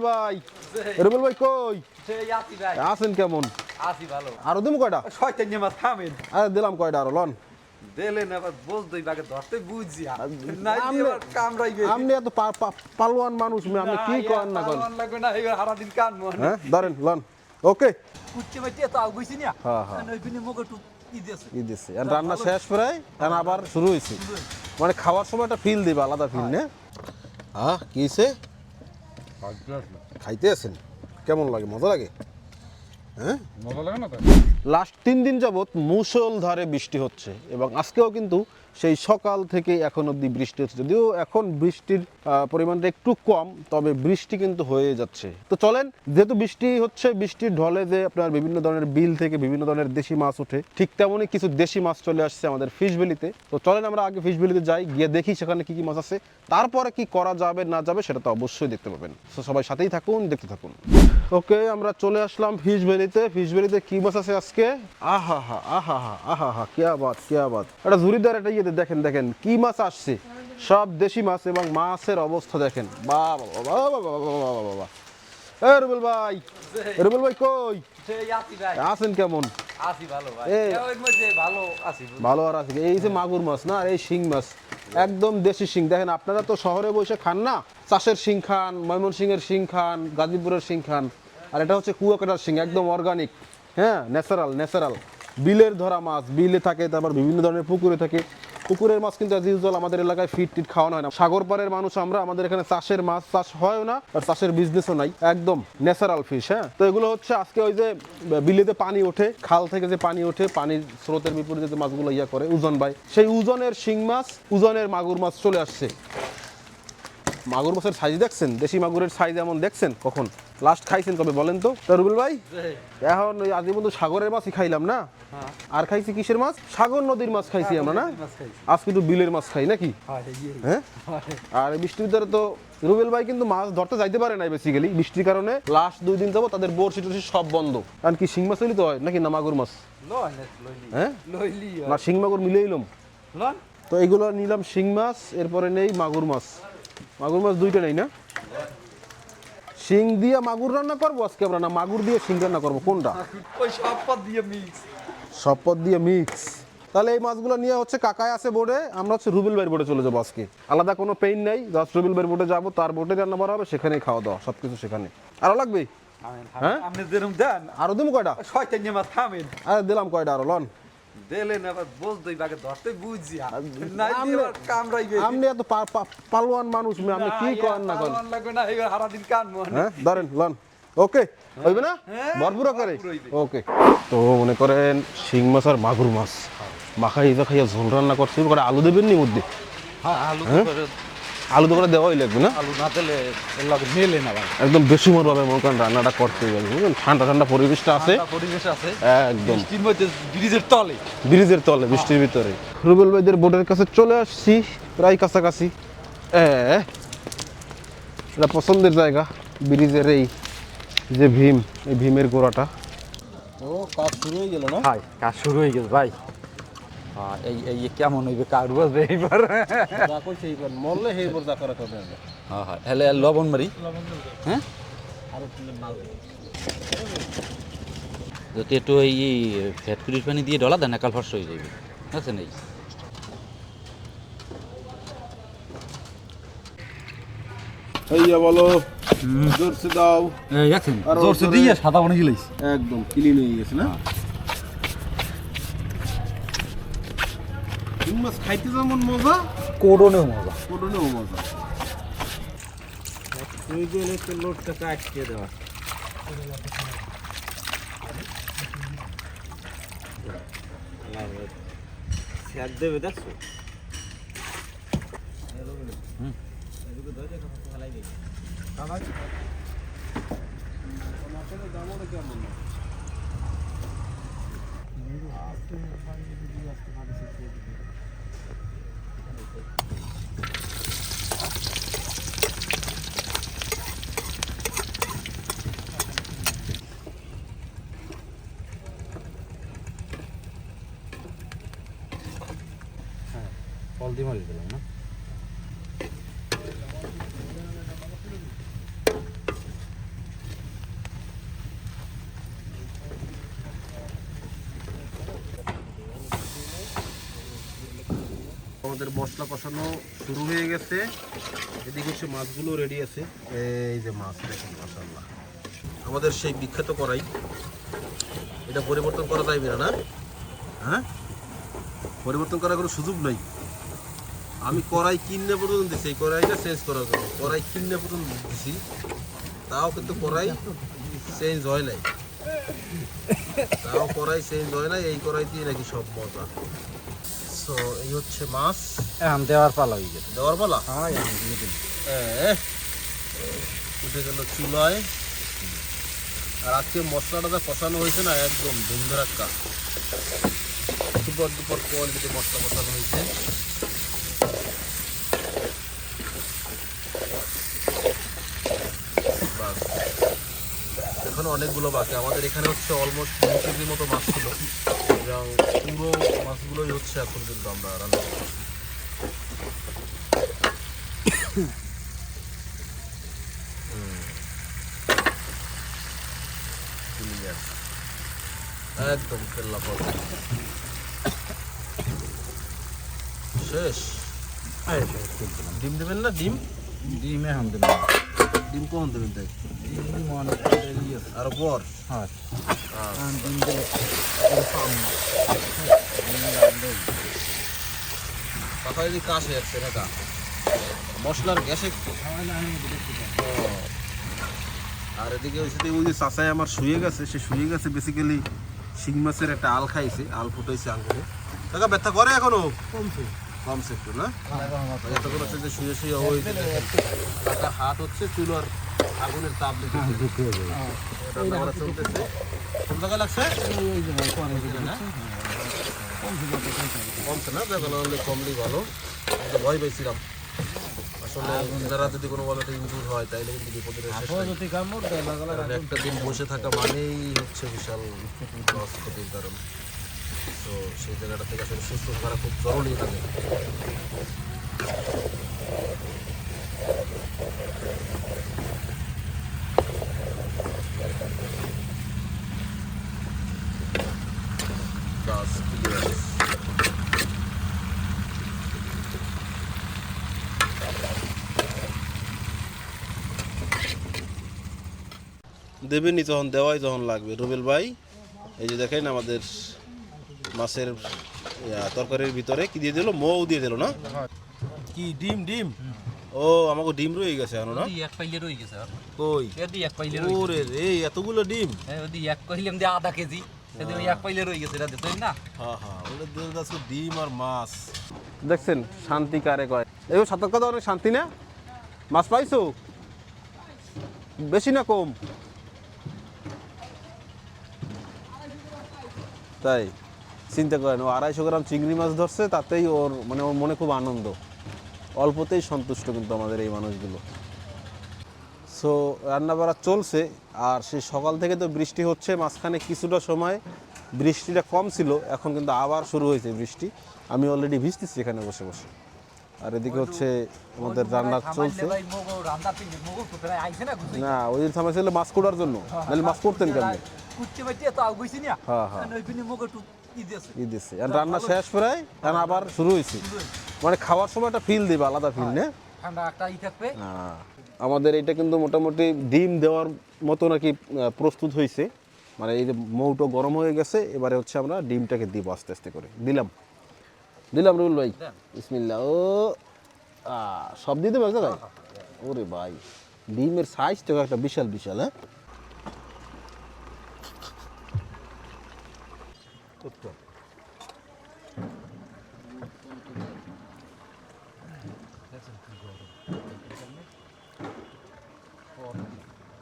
ভাই ভাই কই কেমন কয়টা দিলাম কয়টা আরও লন আবার আপনি এত পালোয়ান মানুষ আপনি কি করেন না মন হ্যাঁ ধরেন লন ওকে হ্যাঁ, হ্যাঁ। আর রান্না শেষ প্রায় আবার শুরু হয়েছে মানে খাওয়ার সময় একটা ফিল দিবা আলাদা ফিল নে হ্যাঁ কী হইছে? খাইতে আছেন? কেমন লাগে? মজা লাগে? হ্যাঁ? মজা লাগে না লাস্ট তিন দিন যাবৎ মুষলধারে বৃষ্টি হচ্ছে এবং আজকেও কিন্তু সেই সকাল থেকে এখন অবধি বৃষ্টি হচ্ছে। যদিও এখন বৃষ্টির পরিমাণটা একটু কম, তবে বৃষ্টি কিন্তু হয়ে যাচ্ছে। তো চলেন, যেহেতু বৃষ্টি হচ্ছে, বৃষ্টির ঢলে যে আপনার বিভিন্ন ধরনের বিল থেকে বিভিন্ন ধরনের দেশি মাছ ওঠে, ঠিক তেমনই কিছু দেশি মাছ চলে আসছে আমাদের ফিশ তো চলেন আমরা আগে ফিশ যাই, গিয়ে দেখি সেখানে কি কি মাছ আছে। তারপরে কি করা যাবে, না যাবে, সেটা তো অবশ্যই দেখতে পাবেন। সবাই সাথেই থাকুন, দেখতে থাকুন। ওকে আমরা চলে আসলাম ফিশ ভ্যালিতে ফিশ ভ্যালিতে কি মাছ আছে আজকে? আহা হা আহা হা আহা হা কিয়া বাত কিয়া বাত এটা ঝুড়িদার এটা ইয়েতে দেখেন দেখেন কি মাছ আসছে? সব দেশি মাছ এবং মাছের অবস্থা দেখেন। বাবা বাবা বাবা বাবা বাবা বাবা এ রুবেল ভাই রুবেল ভাই কই? আছেন কেমন? ভালো আর আছে। এই যে মাগুর মাছ না আর এই শিং মাছ। একদম দেশি শিং। দেখেন, আপনারা তো শহরে বসে খান না? চাষের শিং খান, ময়মনসিংহের সিং খান, গাজীপুরের সিং খান। আর এটা হচ্ছে কুয়াকাটার সিং একদম অর্গানিক হ্যাঁ ন্যাচারাল ন্যাচারাল বিলের ধরা মাছ, বিলে থাকে, তারপর বিভিন্ন ধরনের পুকুরে থাকে। পুকুরের মাছ কিন্তু অ্যাজ ইউজুয়াল আমাদের এলাকায় ফিট টিট খাওয়ানো হয় না। সাগর পাড়ের মানুষ আমরা আমাদের এখানে চাষের মাছ চাষ হয়ও না আর চাষের বিজনেসও নাই। একদম ন্যাচারাল ফিশ হ্যাঁ? তো এগুলো হচ্ছে আজকে ওই যে বিলেতে পানি ওঠে খাল থেকে যে পানি ওঠে পানির স্রোতের বিপরীতে যে মাছগুলো ইয়া করে উজন বাই সেই উজনের শিং মাছ উজনের মাগুর মাছ চলে আসছে। মাগুর মাছের সাইজ দেখছেন? দেশি মাগুরের সাইজ এমন দেখছেন? কখন? লাস্ট খাইছেন কবে বলেন তো? রুবেল ভাই? এখন ওই আজ পর্যন্ত সাগরের মাছই খাইলাম না? আর খাইছি কিসের মাছ? সাগর নদীর মাছ খাইছি আমরা না। আজকে একটু বিলের মাছ খাই নাকি? হ্যাঁ আর বৃষ্টির ভিতরে তো রুবেল ভাই কিন্তু মাছ ধরতে যাইতে পারে নাই বেসিক্যালি বৃষ্টির কারণে লাস্ট দুই দিন যাব তাদের বড়শি টরশি সব বন্ধ। কারণ কি শিং মাছ হইলে তো হয় নাকি না মাগুর মাছ না হ্যাঁ? না শিং মাগুর মিলে এলাম তো এইগুলো নিলাম শিং মাছ এরপরে নেই মাগুর মাছ। মাগুর মাছ দুইটা নেই না? শিং দিয়ে মাগুর রান্না করব আজকে আমরা না মাগুর দিয়ে শিং রান্না করব? কোনটা? ওই সব দিয়ে মিক্স। সব পদ দিয়ে মিক্স তাহলে এই মাছগুলো নিয়ে হচ্ছে কাকায় আছে বোর্ডে আমরা হচ্ছে রুবেল ভাইয়ের বোর্ডে চলে যাব আজকে। আলাদা কোনো পেইন নেই জাস্ট রুবেল ভাইয়ের বোর্ডে যাব তার বোর্ডে রান্না করা হবে সেখানেই খাওয়া দাওয়া সব কিছু সেখানে। আরও লাগবে? হ্যাঁ? আপনি যেরকম দেন। কয়টা? নিয়ে থামেন। আরে দিলাম কয়টা আরও লন। পালোয়ান মানুষ আপনি কি করেন না করেন? হ্যাঁ ধরেন লন। ওকে হইবে না? হ্যাঁ, ভরপুর করে ওকে তো মনে করেন শিং মাছ আর মাগুর মাছ। মাখাই ইজা খাইয়া ঝোল রান্না করছি করে আলু দেবেন নি মধ্যে? হ্যাঁ আলু করে তো করে দেওয়াই লাগবে না? আলু না দিলে মেলে না ভাই। একদম বেশি মনে হবে মনে করেন রান্নাটা করতে গেলে বুঝলেন? ঠান্ডা ঠান্ডা পরিবেশটা আছে। পরিবেশ আছে। একদম। ব্রিজের তলে। ব্রিজের তলে বৃষ্টির ভিতরে। রুবেল ভাইদের বোটের কাছে চলে আসছি প্রায় কাছাকাছি। এটা পছন্দের জায়গা ব্রিজের এই যে ভীম এই ভীমের গোড়াটা। ও কাজ শুরু হয়ে গেল না? ভাই কাজ শুরু হয়ে গেছে ভাই। এই এই কেমন হইবে কার বুঝবে এইবার? যা কইছে এইবার মরলে হেইবার যা করা করবে হ্যাঁ হ্যাঁ হেলে লবণ মারি। হ্যাঁ? যদি একটু এই ফ্যাট কুড়ির পানি দিয়ে ডলা দেন একাল ফর্স হয়ে যাবে আছে নেই? হইয়া বলো জোরসে দাও। আরও জোরসে দিয়ে সাদা বানিয়ে গেলাইছি একদম ক্লিন হয়ে গেছে না? শিং মাছ খাইতে যেমন মজা কোডনেও মজা। কোটনেও মজা। এই গেলে তো লোডটা কাটকে দেওয়া। স্যার দেবে দেখছ? ফল দিয়ে মারি দিলাম না আমাদের মশলা কষানো শুরু হয়ে গেছে। এদিকে হচ্ছে মাছগুলো রেডি আছে। এই যে মাছ দেখুন, মাশাআল্লাহ। আমাদের সেই বিখ্যাত কড়াই। এটা পরিবর্তন করা যাইবে না? হ্যাঁ? পরিবর্তন করার কোনো সুযোগ নাই। আমি কড়াই কিনে পর্যন্ত দিছি, এই কড়াইটা চেঞ্জ করার জন্য। কড়াই কিনে পর্যন্ত দিছি। তাও কিন্তু কড়াই চেঞ্জ হয় নাই। তাও কড়াই চেঞ্জ হয় নাই, এই কড়াই দিয়ে নাকি সব মজা। সো এই হচ্ছে মাছ। এখন দেওয়ার পালা হয়ে গেছে। দেওয়ার বেলা হ্যাঁ। উঠে গেল চুলায়। আর আজকে মশলাটা যা কষানো হয়েছে না একদম ধুমধারাক্কা সুপার দুপার কোয়ালিটিতে মশলা কষানো হয়েছে। এখনও অনেকগুলো বাকি। আমাদের এখানে হচ্ছে অলমোস্ট দু কেজির মতো মাছ ছিল। এবং পুরো মাছগুলোই হচ্ছে এখন কিন্তু আমরা রান্না করছি একদম কেল্লা পর শেষ। ডিম দেবেন না? ডিম? ডিম এখন দিলাম ডিম কখন দেবেন তাই? ডিম অনেক আর পর। হয় আহ, এখন ডিম দিলে কথা যদি কাশ হয়ে যাচ্ছে না মশলার গ্যাসে আর এদিকে ওই সাথে ওই যে চাচাই আমার শুয়ে গেছে সে শুয়ে গেছে বেসিক্যালি শিং মাছের একটা আল খাইছে আল ফুটাইছে আঙ্গুলে টাকা ব্যথা করে এখনও? কমছে। কমছে একটু না? এতক্ষণ হচ্ছে যে শুয়ে শুয়ে ওই হাত হচ্ছে চুলার আগুনের তাপ লেগে ঢুকিয়ে যাবে। রান্না চলতেছে। কোন জায়গায় লাগছে না? কমছে না দেখা হলে কমলেই ভালো। ভয় পেয়েছিলাম। আসলে এনারা যদি কোনো ভাবে ইনজুর হয় তাইলে কিন্তু বিপদের একটা দিন বসে থাকা মানেই হচ্ছে বিশাল লস ক্ষতির কারণ। তো সেই জায়গাটা থেকে আসলে সুস্থ থাকা খুব জরুরি লাগে দেবেনি তখন দেওয়াই তখন লাগবে। রুবেল ভাই এই যে দেখেন আমাদের মাছের তরকারির ভিতরে কি দিয়ে দিল? মৌ দিয়ে দিল না? কি ডিম ডিম? ও আমাকে ডিম রয়ে গেছে এখনও না? এক পাইলে রয়ে গেছে কই? ওদি এক পাইলে রয়ে ওরে রে এতগুলো ডিম? হ্যাঁ ওদি এক পাইলাম দিয়ে আধা কেজি। ওই এক পাইলে রয়ে গেছে এটা দিতেই না? হ্যাঁ হ্যাঁ ওটা যাচ্ছে ডিম আর মাছ। দেখছেন শান্তি কারে কয়? এই সাঁতার কথা অনেক শান্তি না? মাছ পাইছো? বেশি না কম? তাই? চিন্তা করেন ও আড়াইশো গ্রাম চিংড়ি মাছ ধরছে তাতেই ওর মানে ওর মনে খুব আনন্দ। অল্পতেই সন্তুষ্ট কিন্তু আমাদের এই মানুষগুলো। সো রান্নাবাড়া চলছে আর সেই সকাল থেকে তো বৃষ্টি হচ্ছে মাঝখানে কিছুটা সময় বৃষ্টিটা কম ছিল এখন কিন্তু আবার শুরু হয়েছে বৃষ্টি। আমি অলরেডি ভিজতেছি এখানে বসে বসে। আর এদিকে হচ্ছে আমাদের রান্না চলছে। না ওই দিন থামাইছিল মাছ কোড়ার জন্য। নাহলে মাছ করতেন কেমনি? কুচতে বাইতে তো আগুইছি না হ্যাঁ হ্যাঁ। ই রান্না শেষ প্রায় এখন আবার শুরু হয়েছে মানে খাওয়ার সময় একটা ফিল দিবে আলাদা ফিল না? ঠান্ডা একটা ই থাকবে। হ্যাঁ। আমাদের এটা কিন্তু মোটামুটি ডিম দেওয়ার মতো নাকি প্রস্তুত হয়েছে মানে এই যে মৌটো গরম হয়ে গেছে এবারে হচ্ছে আমরা ডিমটাকে দিব আস্তে আস্তে করে। দিলাম। দিলাম রুল ভাই। বিসমিল্লা ও সব দিয়ে দেবে ওরে ভাই। ডিমের সাইজ তো একটা বিশাল বিশাল হ্যাঁ?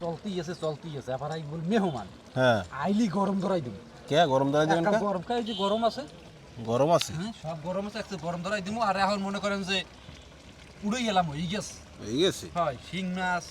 চলতেই আছে চলতেই আছে। আবার আই বল মেহমান। হ্যাঁ। আইলি গরম ধরাই দিবি কে গরম ধরে দেবেন কা? গরম যে গরম আছে? গরম আছে? হ্যাঁ সব গরম আছে একটা গরম ধরাই দিমু। আর এখন মনে করেন যে উড়ে গেলাম হয়ে গেছে। হয়ে গেছে? হয় শিং মাছ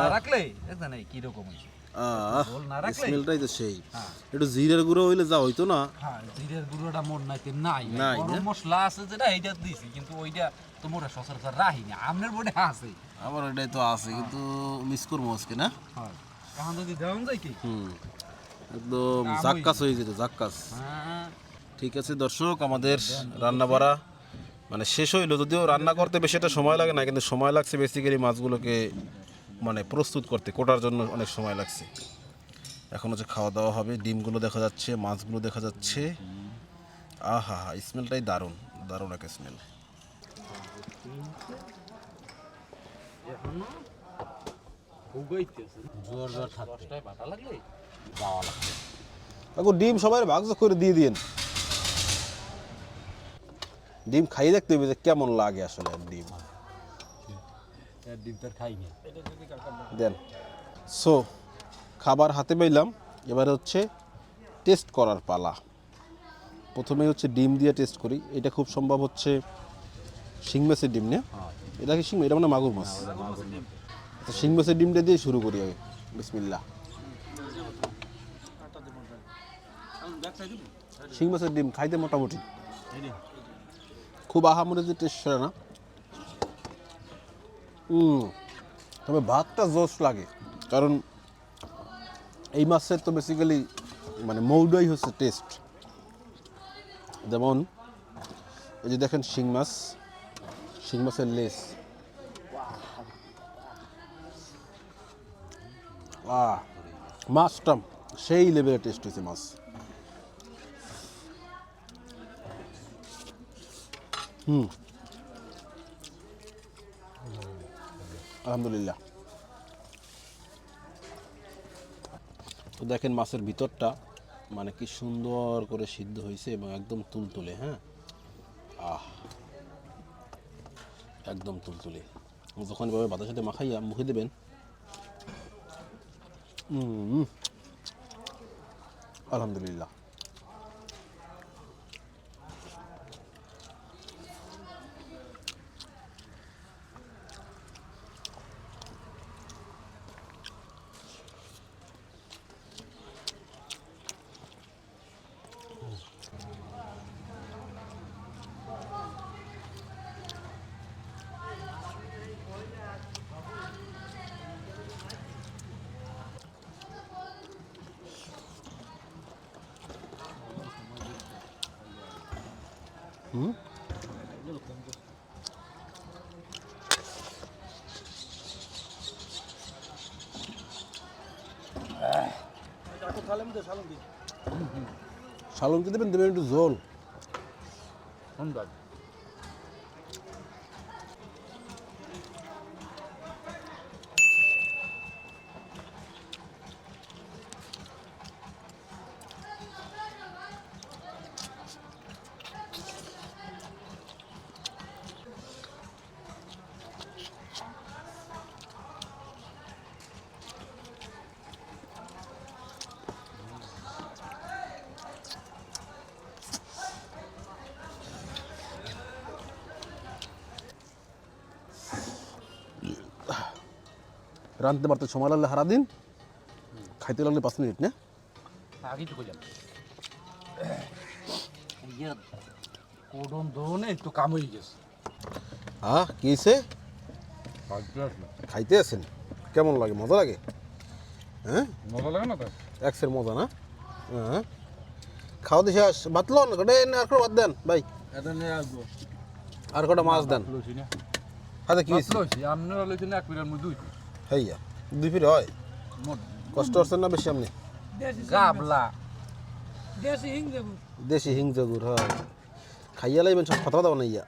না রাখলে দেখছেন এই কীরকম হয়েছে আহ ঝোল না রাখলে? স্মেলটাই তো সেই। হ্যাঁ। একটু জিরের গুঁড়ো হইলে যা হইতো না। হ্যাঁ জিরের গুঁড়োটা মোর নাইতে নাই। নাই, মশলা আছে যেটা এইটা দিছি কিন্তু ওইটা তো মোরা সচরাচর রাহি না আমনের বোর্ডে আছে। আমার তো আছে কিন্তু মিস করব আজকে না? এখন যদি দেওয়া যায় কি? হুম। একদম আমই। জাক্কাস হয়ে যেত জাক্কাস। হ্যাঁ। ঠিক আছে দর্শক আমাদের রান্না বাড়া মানে শেষ হইল। যদিও রান্না করতে বেশি একটা সময় লাগে না কিন্তু সময় লাগছে বেসিক্যালি মাছগুলোকে মানে প্রস্তুত করতে কোটার জন্য অনেক সময় লাগছে। এখন হচ্ছে খাওয়া দাওয়া হবে ডিমগুলো দেখা যাচ্ছে মাছগুলো দেখা যাচ্ছে। আহা হা স্মেলটাই দারুণ দারুণ একটা স্মেল ডিম সবাই ভাগ করে দিয়ে দিন ডিম খাইয়ে দেখতে হবে যে কেমন লাগে আসলে ডিম। খাইনি দেন। সো খাবার হাতে পাইলাম। এবারে হচ্ছে টেস্ট করার পালা। প্রথমে হচ্ছে ডিম দিয়ে টেস্ট করি। এটা খুব সম্ভব হচ্ছে শিং মাছের ডিম না? এটা কি শিং এটা মানে মাগুর মাছ। আচ্ছা, শিং মাছের ডিমটা দিয়ে শুরু করি আগে। বিসমিল্লা শিং মাছের ডিম খাইতে মোটামুটি। খুব আহামরি যে টেস্ট সেটা না। তবে ভাতটা জোস লাগে, কারণ এই মাছের তো বেসিক্যালি মানে মৌডাই হচ্ছে টেস্ট যেমন এই যে দেখেন শিং মাছ, শিং মাছের লেস। মাছটা সেই লেভেলের টেস্ট হয়েছে মাছ। হুম। আলহামদুলিল্লাহ। তো দেখেন মাছের ভিতরটা মানে কি সুন্দর করে সিদ্ধ হয়েছে এবং একদম তুলতুলে হ্যাঁ? আহ, একদম তুলতুলে। যখন এভাবে ভাতের সাথে মাখাইয়া মুখে দেবেন আলহামদুলিল্লাহ। শালন কি দেবেন দেবেন একটু জল। সুন্দর রাঁধতে পারতে সময় লাগলে হারা দিন। খাইতে লাগলে পাঁচ মিনিট না? আগে তো কইলাম ইয়ে কোডন একটু কাম হয়ে গেছে। হ্যাঁ খাইতে আছেন? কেমন লাগে? মজা লাগে? হ্যাঁ? মজা লাগে না তো? একসের মজা না? হ্যাঁ। খাওয়া দিয়ে শেষ। ভাত লন আর কটা ভাত দেন ভাই। আর কটা মাছ দেন। হাতে কি আপনারা এক দুইটি হইয়া দুই ফিট হয়। কষ্ট হচ্ছে না বেশি আপনি? গাবলা। দেশি হিং জগুর। হয়। খাইয়া লাইবেন সব কথা দাও না ইয়া।